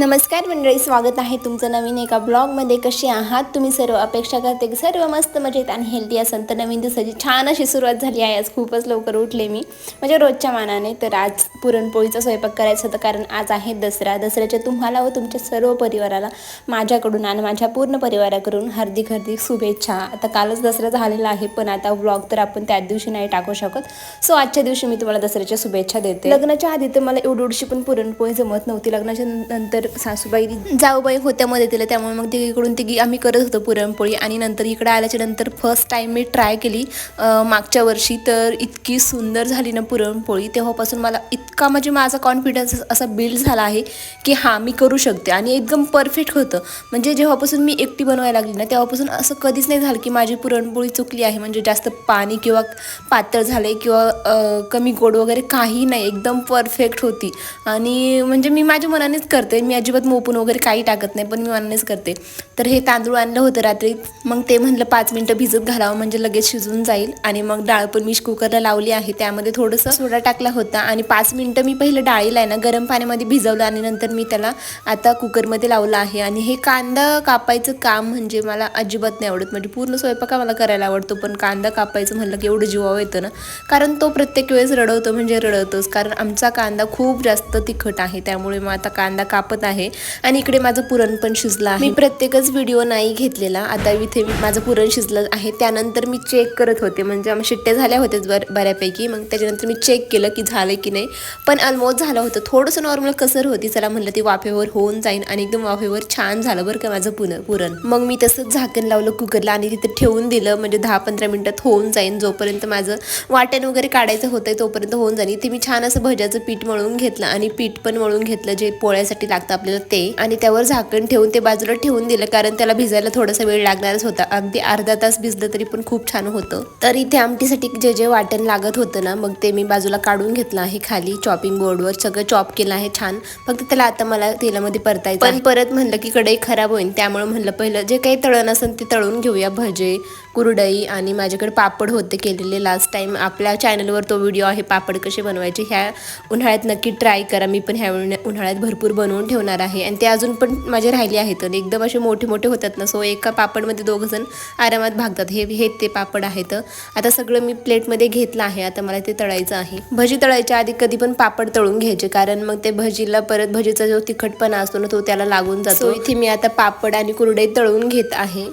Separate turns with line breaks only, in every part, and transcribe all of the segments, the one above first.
नमस्कार मंडळी स्वागत आहे तुमचं नवीन एका ब्लॉगमध्ये. कसे आहात? तुम्ही सर्व अपेक्षा करते की सर्व मस्त मजेत आणि हेल्दी असेल तर नवीन दिवसाची छान अशी सुरुवात झाली आहे. आज खूपच लवकर उठले मी. म्हणजे रोजच्या मानाने तर आज पुरणपोळीचा स्वयंपाक करायचा होता. कारण आज आहे दसरा. दसऱ्याच्या तुम्हाला व तुमच्या सर्व परिवाराला माझ्याकडून आणि माझ्या पूर्ण परिवाराकडून हार्दिक हार्दिक शुभेच्छा. आता कालच दसरा झालेला आहे पण आता ब्लॉग तर आपण त्याच दिवशी नाही टाकू शकत. सो आजच्या दिवशी मी तुम्हाला दसऱ्याच्या शुभेच्छा देते. लग्नाच्या आधी तर मला एवढी पण पुरणपोळी जमत नव्हती. लग्नाच्या नंतर सासूबाई जाऊबाई होत्या मदतीला त्यामुळे मग तिकडून तिघी आम्ही करत होतो पुरणपोळी. आणि नंतर इकडे आल्याच्यानंतर फर्स्ट टाईम मी ट्राय केली. मागच्या वर्षी तर इतकी सुंदर झाली ना पुरणपोळी. तेव्हापासून मला इतका म्हणजे माझा कॉन्फिडन्स असा बिल्ड झाला आहे की हां मी करू शकते. आणि एकदम परफेक्ट होतं. म्हणजे जेव्हापासून मी एकटी बनवायला लागली ना तेव्हापासून असं कधीच नाही झालं की माझी पुरणपोळी चुकली आहे. म्हणजे जास्त पाणी किंवा पातळ झाले किंवा कमी गोड वगैरे काही नाही. एकदम परफेक्ट होती. आणि म्हणजे मी माझ्या मनानेच करते. मी अजिबात मोपून वगैरे काही टाकत नाही पण मी मनानेच करते. तर हे तांदूळ आणलं होतं रात्री मग ते म्हणलं पाच मिनटं भिजत घालावं म्हणजे लगेच शिजून जाईल. आणि मग डाळ पण मी कुकरला लावली आहे त्यामध्ये थोडंसं सोडा टाकला होता. आणि पाच मिनटं मी पहिलं डाळीला आहे ना गरम पाण्यामध्ये भिजवलं आणि नंतर मी त्याला आता कुकरमध्ये लावलं आहे. आणि हे कांदा कापायचं काम म्हणजे मला अजिबात नाही आवडत. म्हणजे पूर्ण स्वयंपाक मला करायला आवडतो पण कांदा कापायचं म्हणलं की एवढं जीवावं येतं ना. कारण तो प्रत्येक वेळेस रडवतो म्हणजे रडवतोच कारण आमचा कांदा खूप जास्त तिखट आहे त्यामुळे मग आता कांदा कापत आहे. आणि इकडे माझं पुरण पण शिजलं आहे. मी प्रत्येकच व्हिडिओ नाही घेतलेला. आता इथे मी- माझं पुरण शिजलं आहे. त्यानंतर मी चेक करत होते. म्हणजे आम्ही शिट्ट्या झाल्या होत्या बर बऱ्यापैकी. मग त्याच्यानंतर मी चेक केलं की झालं की नाही. पण ऑलमोस्ट झालं होतं. थोडंसं नॉर्मल कसर होती. चला म्हणलं ती वाफेवर होऊन जाईन आणि एकदम वाफेवर छान झालं बरं का माझं पुन पुरण. मग मी तसंच झाकण लावलं कुकरला आणि तिथे ठेवून दिलं. म्हणजे दहा पंधरा मिनटात होऊन जाईन जोपर्यंत माझं वाटण वगैरे काढायचं होतं तोपर्यंत होऊन जाईल इथे मी छान असं भज्याचं पीठ मळून घेतलं आणि पीठ पण मळून घेतलं जे पोळ्यासाठी लागतं आपल्याला ते आणि त्यावर झाकण ठेवून ते बाजूला ठेवून दिलं कारण त्याला भिजायला थोडासा वेळ लागणारच होता. अगदी अर्धा तास भिजलं तरी पण खूप छान होतं. तर इथे आमटीसाठी जे जे वाटण लागत होतं ना मग ते मी बाजूला काढून घेतलं आहे खाली चॉपिंग बोर्डवर सगळं चॉप केलं आहे छान. फक्त त्याला आता मला तेलामध्ये परतायचं पण परत म्हणलं की कढई खराब होईल त्यामुळे म्हणलं पहिलं जे काही तळण असेल ते तळून घेऊया भजे कुरडई आणि माझ्याकडे पापड होते केलेले लास्ट टाइम आपल्या चॅनलवर तो व्हिडिओ आहे पापड कसे बनवायचे ह्या उन्हाळ्यात नक्की ट्राय करा. मी पण ह्या उन्हाळ्यात भरपूर बनवून ठेवणार आहे. आणि ते अजून पण माझे राहिले आहेत. आणि एकदम असे मोठे मोठे होतात ना सो एका पापडमध्ये दोघं जण आरामात भागतात. हे हे ते पापड आहेत. आता सगळं मी प्लेटमध्ये घेतलं आहे. आता मला ते तळायचं आहे. भजी तळायच्या आधी कधी पण पापड तळून घ्यायचे कारण मग ते भजीला परत भजीचा जो तिखटपणा असतो ना तो त्याला लागून जातो. इथे मी आता पापड आणि कुरडई तळून घेत आहे.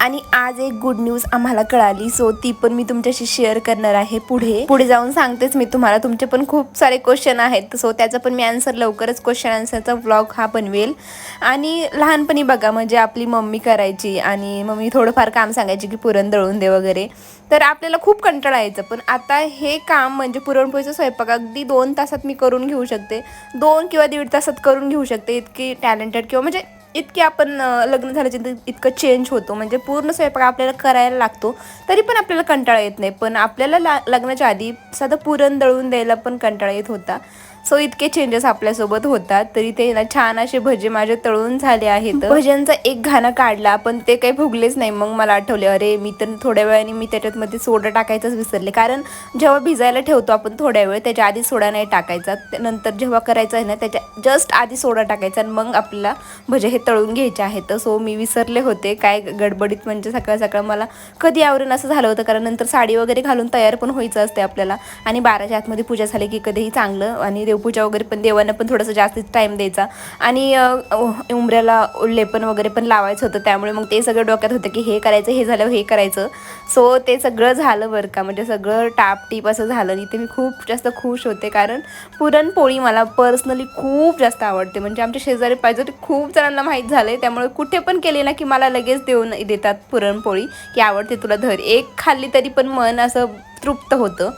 आणि आज एक गुड न्यूज आम्हाला कळाली. सो ती पण मी तुमच्याशी शेअर करणार आहे पुढे. पुढे जाऊन सांगतेच मी तुम्हाला. तुमचे पण खूप सारे क्वेश्चन आहेत. सो त्याचा पण मी आन्सर लवकरच क्वेश्चन आन्सरचा व्लॉग हा बनवेल. आणि लहानपणी बघा म्हणजे आपली मम्मी करायची आणि मम्मी थोडंफार काम सांगायची की पुरण दळून दे वगैरे. तर आपल्याला खूप कंटाळा यायचं. पण आता हे काम म्हणजे पुरणपोळीचं स्वयंपाक अगदी दोन तासात मी करून घेऊ शकते. दोन किंवा दीड तासात करून घेऊ शकते. इतकी टॅलेंटेड किंवा म्हणजे इतके आपण लग्न झाल्याच्या इतकं चेंज होतो. म्हणजे पूर्ण स्वयंपाक आपल्याला करायला लागतो. तरी पण आपल्याला कंटाळा येत नाही. पण आपल्याला ला लग्नाच्या आधी साधं पुरण दळून द्यायला पण कंटाळा येत होता. सो इतके चेंजेस आपल्यासोबत होतात तरी ते ना छान असे भजे माझे तळून झाले आहेत. भज्यांचा एक घाणा काढला पण ते काही फुगलेच नाही. मग मला आठवले अरे मी तर थोड्या वेळाने मी त्याच्यातमध्ये सोडा टाकायचंच विसरले. कारण जेव्हा भिजायला ठेवतो आपण थोड्या वेळ त्याच्या आधी सोडा नाही टाकायचा. नंतर जेव्हा करायचं आहे ना त्याच्या जस्ट आधी सोडा टाकायचा आणि मग आपल्याला भजे हे तळून घ्यायचे आहेत. सो मी विसरले होते. काय गडबडीत म्हणजे सकाळ सकाळ मला कधी आवरून असं झालं होतं. कारण नंतर साडी वगैरे घालून तयार पण व्हायचं असते आपल्याला. आणि बाराच्या आतमध्ये पूजा झाली की कधीही चांगलं आणि देवपूजा वगैरे पण देवांना पण थोडंसं जास्तीच टाईम द्यायचा. आणि उमऱ्याला उंबऱ्याला लेपन वगैरे पण लावायचं होतं. त्यामुळे मग ते सगळं डोक्यात होतं की हे करायचं हे झालं हे करायचं. सो ते सगळं झालं बरं का. म्हणजे सगळं टापटीप असं झालं. आणि ते मी खूप जास्त खुश होते. कारण पुरणपोळी मला पर्सनली खूप जास्त आवडते. म्हणजे आमच्या शेजारी पाहिजे ते खूप जणांना माहीत झालं आहे त्यामुळे कुठे पण केले ना की मला लगेच देऊन देतात पुरणपोळी की आवडते तुला धर. एक खाल्ली तरी पण मन असं तृप्त होतं.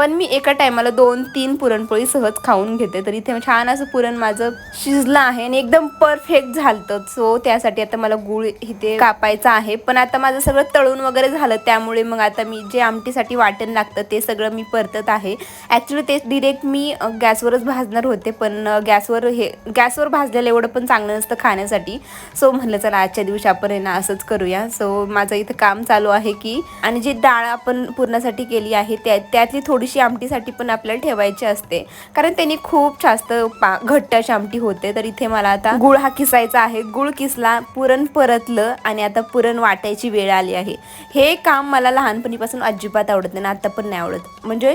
पण मी एका टायमाला दोन तीन पुरणपोळी सहज खाऊन घेते. तर इथे छान असं पुरण माझं शिजलं आहे आणि एकदम परफेक्ट झालं सो त्यासाठी आता मला गुळ इथे कापायचा आहे. पण आता माझं सगळं तळून वगैरे झालं त्यामुळे मग आता मी जे आमटीसाठी वाटण लागतं ते सगळं मी परतत आहे. ॲक्च्युली ते डिरेक्ट मी गॅसवरच भाजणार होते पण गॅसवर हे गॅसवर भाजलेलं एवढं पण चांगलं नसतं खाण्यासाठी. सो म्हणलं चला आजच्या दिवशी आपण ना असंच करूया. सो माझं इथं काम चालू आहे की आणि जी डाळ आपण पुरणासाठी केली आहे त्या त्यातली थोडीशी थोडीशी आमटीसाठी पण आपल्याला ठेवायची असते. कारण त्यांनी खूप जास्त पा घट्ट अशी आमटी होते. तर इथे मला आता गुळ हा किसायचा आहे. गुळ किसला पुरण परतलं आणि आता पुरण वाटायची वेळ आली आहे. हे काम मला लहानपणीपासून अजिबात आवडत नाही आणि आता पण नाही आवडत. म्हणजे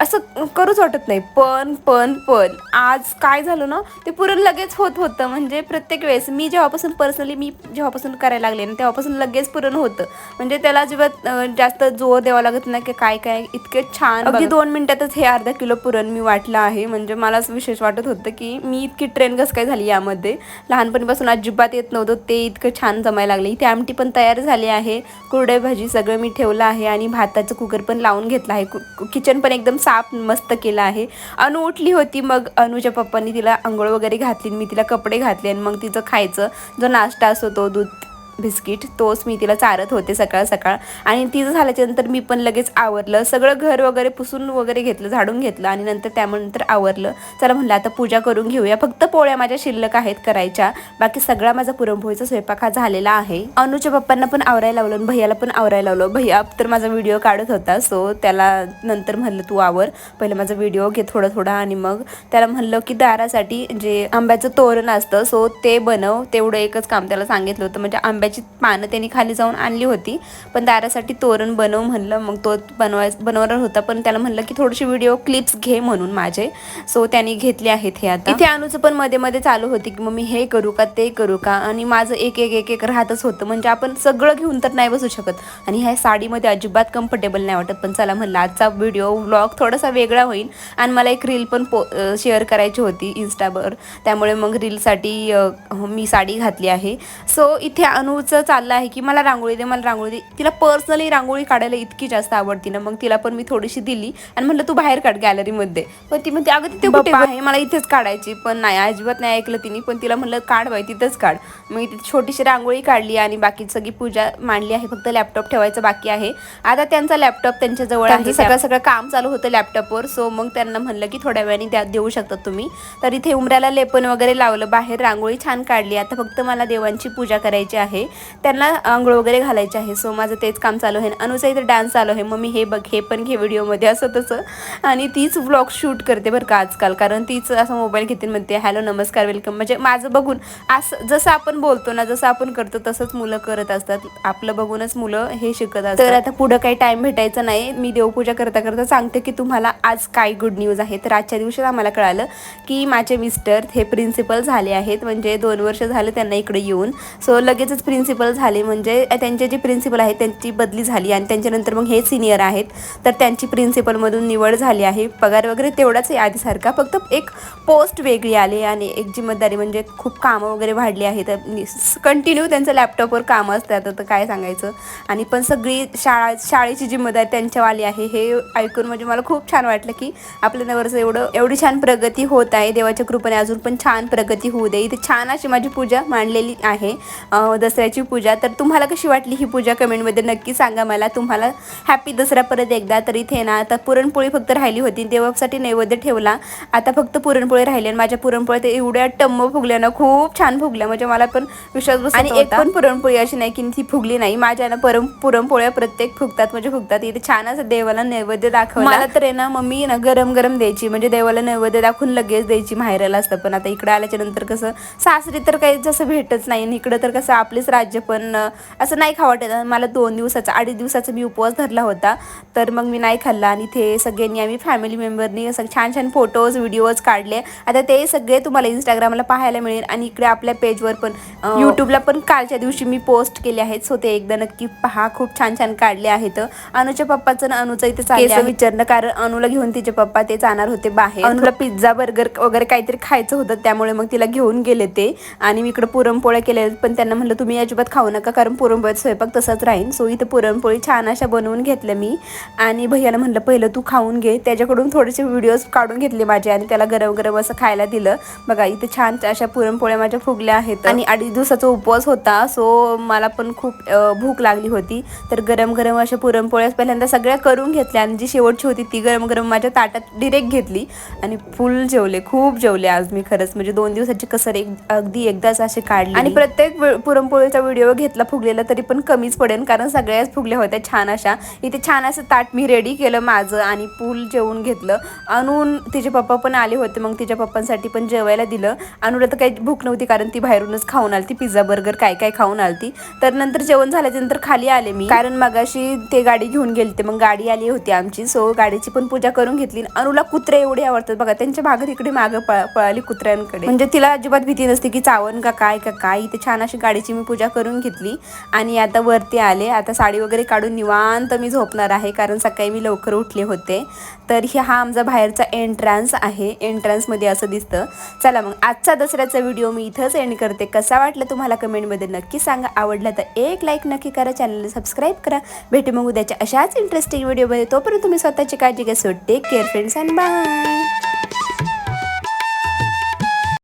असं करूच वाटत नाही. पण पण पण. आज काय झालं ना ते पुरण लगेच होत होतं. म्हणजे प्रत्येक वेळेस मी जेव्हापासून पर्सनली मी जेव्हापासून करायला लागले ना तेव्हापासून लगेच पुरण होतं. म्हणजे त्याला अजिबात जास्त जोर द्यावा लागत नाही की काय काय. इतके छान अगदी दोन मिनिटातच हे अर्धा किलो पुरण मी वाटलं आहे. म्हणजे मला विशेष वाटत होतं की मी इतकी ट्रेन कसं काय झाली यामध्ये? लहानपणीपासून अजिबात येत नव्हतं. ते इतकं छान जमायला लागले. इथे आमटी पण तयार झाली आहे. कुरडई भाजी सगळं मी ठेवलं आहे आणि भाताचं कुकर पण लावून घेतलं आहे. कु- किचन पण एकदम साप मस्त केला आहे. अनु उठली होती मग अनुच्या पप्पांनी तिला आंघोळ वगैरे घातली मी तिला कपडे घातले आणि मग तिचं खायचं. जो नाश्ता असतो तो दूध बिस्किट तोच मी तिला चारत होते सकाळ सकाळ. आणि तिचं झाल्याच्यानंतर मी पण लगेच आवरलं. सगळं घर वगैरे पुसून वगैरे घेतलं झाडून घेतलं आणि नंतर त्यानंतर आवरलं. चला म्हणलं आता पूजा करून घेऊया. फक्त पोळ्या माझ्या शिल्लक आहेत करायच्या. बाकी सगळा माझा पुरणपोळीचा स्वयंपाक हा झालेला आहे. अनुच्या पप्पांना पण आवरायला लावलं आणि भैयाला पण आवरायला लावलं. भैया तर माझा व्हिडिओ काढत होता सो त्याला नंतर म्हणलं तू आवर पहिलं माझा व्हिडिओ घे थोडा थोडा. आणि मग त्याला म्हणलं की दारासाठी जे आंब्याचं तोरण असतं सो ते बनव. तेवढं एकच काम त्याला सांगितलं होतं. म्हणजे आंब्या आंब्याची पानं त्यांनी खाली जाऊन आणली होती पण दारासाठी तोरण बनव म्हणलं मग तो बनवाय बनवणार होता पण त्याला म्हणलं की थोडीशी व्हिडिओ क्लिप्स घे म्हणून माझे. सो त्यांनी घेतले आहेत हे आता. इथे अनुचं पण मध्ये मध्ये चालू होती की मग मी हे करू का ते करू का? आणि माझं एक एक एक एक राहतच होतं. म्हणजे आपण सगळं घेऊन तर नाही बसू शकत. आणि ह्या साडीमध्ये अजिबात कम्फर्टेबल नाही वाटत. पण चला म्हणलं आजचा व्हिडिओ व्लॉग थोडासा वेगळा होईल. आणि मला एक रील पण पो शेअर करायची होती इन्स्टावर त्यामुळे मग रीलसाठी मी साडी घातली आहे. सो इथे अनुचं चाललं आहे की मला रांगोळी दे मला रांगोळी दे. तिला पर्सनली रांगोळी काढायला इतकी जास्त आवडती ना. मग तिला पण मी थोडीशी दिली. आणि म्हणलं तू बाहेर काढ गॅलरीमध्ये पण ती म्हणते अगं तिथे कुठे आहे मला इथेच काढायची. पण नाही अजिबात नाही ऐकलं तिने. पण तिला म्हणलं काढ बाई तिथंच काढ. मग इथे छोटीशी रांगोळी काढली आणि बाकी सगळी पूजा मांडली आहे. फक्त लॅपटॉप ठेवायचं बाकी आहे. आता त्यांचा लॅपटॉप त्यांच्या जवळ आहे. सगळं सगळं काम चालू होतं लॅपटॉपवर सो मग त्यांना म्हणलं की थोड्या वेळाने द्या देऊ शकतात तुम्ही. तर इथे उमऱ्याला लेपन वगैरे लावलं. बाहेर रांगोळी छान काढली. आता फक्त मला देवांची पूजा करायची आहे. त्यांना आंघोळ वगैरे घालायची आहे. सो माझं तेच काम चालू आहे. अनुचा इथे डान्स चालू आहे. मग मी हे बघ हे पण घे व्हिडिओमध्ये असं तसं. आणि तीच व्लॉग शूट करते बरं का आजकाल. कारण तीच असं मोबाईल घेते म्हणते हॅलो नमस्कार वेलकम म्हणजे माझं बघून असं जसं आपण बोलतो ना जसं आपण करतो तसंच मुलं करत असतात. आपलं बघूनच मुलं हे शिकत असतात. तर आता पुढं काही टाइम भेटायचा नाही. मी देवपूजा करता करता सांगते की तुम्हाला आज काय गुड न्यूज आहे. तर आजच्या दिवशीच आम्हाला कळालं की माझे मिस्टर हे प्रिन्सिपल झाले आहेत. म्हणजे दोन वर्ष झाले त्यांना इकडे येऊन. सो लगेचच प्रिन्सिपल झाले म्हणजे त्यांचे जे प्रिन्सिपल आहेत त्यांची बदली झाली आणि त्यांच्यानंतर मग हे सिनियर आहेत. तर त्यांची प्रिन्सिपलमधून निवड झाली आहे. पगार वगैरे तेवढाच आहे आधीसारखा. फक्त एक पोस्ट वेगळी आली आणि एक जिम्मेदारी म्हणजे खूप कामं वगैरे वाढली आहेत. कंटिन्यू त्यांचं लॅपटॉपवर कामं असतात. तर काय सांगायचं? आणि पण सगळी शाळा शाळेची जिम्मेदारी त्यांच्यावाली आहे. हे ऐकून म्हणजे मला खूप छान वाटलं की आपल्या नवरचं एवढं एवढी छान प्रगती होत आहे. देवाच्या कृपेने अजून पण छान प्रगती होऊ दे. इथे छान अशी माझी पूजा मांडलेली आहे. जसं दसऱ्याची पूजा. तर तुम्हाला कशी वाटली ही पूजा? कमेंटमध्ये नक्की सांगा मला. तुम्हाला हॅपी दसरा परत एकदा तर इथे ना आता पुरणपोळी फक्त राहिली होती. देवासाठी नैवेद्य ठेवला. आता फक्त पुरणपोळी राहिली आणि माझ्या पुरणपोळ्या ते एवढ्या टम्म फुगल्या ना. खूप छान फुगल्या. म्हणजे मला पण विश्वास बसत आणि एक पण पुरणपोळी अशी नाही की ती फुगली नाही. माझ्या ना परम पुरणपोळ्या प्रत्येक फुगतात. म्हणजे फुगतात. इथे छान असं देवाला नैवेद्य दाखवला. मला तर आहे ना मम्मी ना गरम गरम द्यायची. म्हणजे देवाला नैवेद्य दाखवून लगेच द्यायची माहेराला असतं. पण आता इकडे आल्याच्यानंतर कसं सासरी तर काही जसं भेटच नाही इकडं तर कसं आपलेच राज्य पण असं नाही खावं वाटत. मला दोन दिवसाचा अडीच दिवसाचा मी उपवास धरला होता. तर मग मी नाही खाल्ला आणि इथे सगळ्यांनी आम्ही फॅमिली मेंबरनी असं छान छान फोटोज व्हिडिओज काढले. आता ते सगळे तुम्हाला इंस्टाग्रामला पाहायला मिळेल आणि इकडे आपल्या पेजवर पण यूट्यूबला पण कालच्या दिवशी मी पोस्ट केले आहेत. सो ते एकदा नक्की पहा. खूप छान छान काढले आहेत. अनुच्या पप्पाचं ना अनुचं इथे चाललं विचारणं कारण अनुला घेऊन तिचे पप्पा ते जाणार होते बाहेर. अनुला पिझ्झा बर्गर वगैरे काहीतरी खायचं होतं. त्यामुळे मग तिला घेऊन गेले ते. आणि मी इकडे पुरणपोळ्या केल्या पण त्यांना म्हणलं तुम्ही अजिबात खाऊ नका कारण पुरणपोळ्याचा स्वयंपाक तसाच राहील सो इथे पुरणपोळी छान अशा बनवून घेतल्या मी. आणि भैयाला म्हणलं पहिलं तू खाऊन घे. त्याच्याकडून थोडेसे व्हिडिओज काढून घेतले माझे आणि त्याला गरम गरम असं खायला दिलं. बघा इथे छान अशा पुरणपोळ्या माझ्या फुगल्या आहेत. आणि अडीच दिवसाचा उपवास होता सो मला पण खूप भूक लागली होती. तर गरम गरम अशा पुरणपोळ्या पहिल्यांदा सगळ्या करून घेतल्या आणि जी शेवटची होती ती गरम गरम माझ्या ताटात डिरेक्ट घेतली. आणि फुल जेवले खूप जेवले आज मी खरंच. म्हणजे दोन दिवसाची कसर एक अगदी एकदाच असे काढली आणि प्रत्येक पुरणपोळी फेस्टिवलचा व्हिडिओ घेतला फुगलेला तरी पण कमीच पडेल कारण सगळ्याच फुगल्या होत्या छान अशा. इथे छान असं ताट मी रेडी केलं माझं आणि पूल जेवून घेतलं. आणून तिचे पप्पा पण आले होते मग तिच्या पप्पांसाठी पण जेवायला दिलं. अनुला तर काही भूक नव्हती कारण ती बाहेरूनच खाऊन आलती पिझ्झा बर्गर काय काय खाऊन आलती. तर नंतर जेवण झाल्याच्यानंतर खाली आले मी. कारण मगाशी ते गाडी घेऊन गेलते मग गाडी आली होती आमची. सो गाडीची पण पूजा करून घेतली. अनुला कुत्रे एवढे आवडतात बघा त्यांच्या भागात इकडे मागं पळ- पळाली कुत्र्यांकडे. म्हणजे तिला अजिबात भीती नसते की चावन का काय का काय. इथे छान अशी गाडीची मी पूजा पूजा करून घेतली आणि आता वरती आले. आता साडी वगैरे काढून निवांत मी झोपणार आहे कारण सकाळी मी लवकर उठले होते. तर हा आमचा बाहेरचा एंट्रान्स आहे. एंट्रान्समध्ये असं दिसतं. चला मग आजचा दसऱ्याचा व्हिडिओ मी इथंच एंड करते. कसा वाटला तुम्हाला कमेंटमध्ये नक्की सांगा. आवडला तर एक लाईक नक्की करा. चॅनलला सबस्क्राईब करा. भेटू मग उद्याच्या अशाच इंटरेस्टिंग व्हिडिओमध्ये तोपर्यंत तुम्ही स्वतःची काळजी घ्या. So take care friends and bye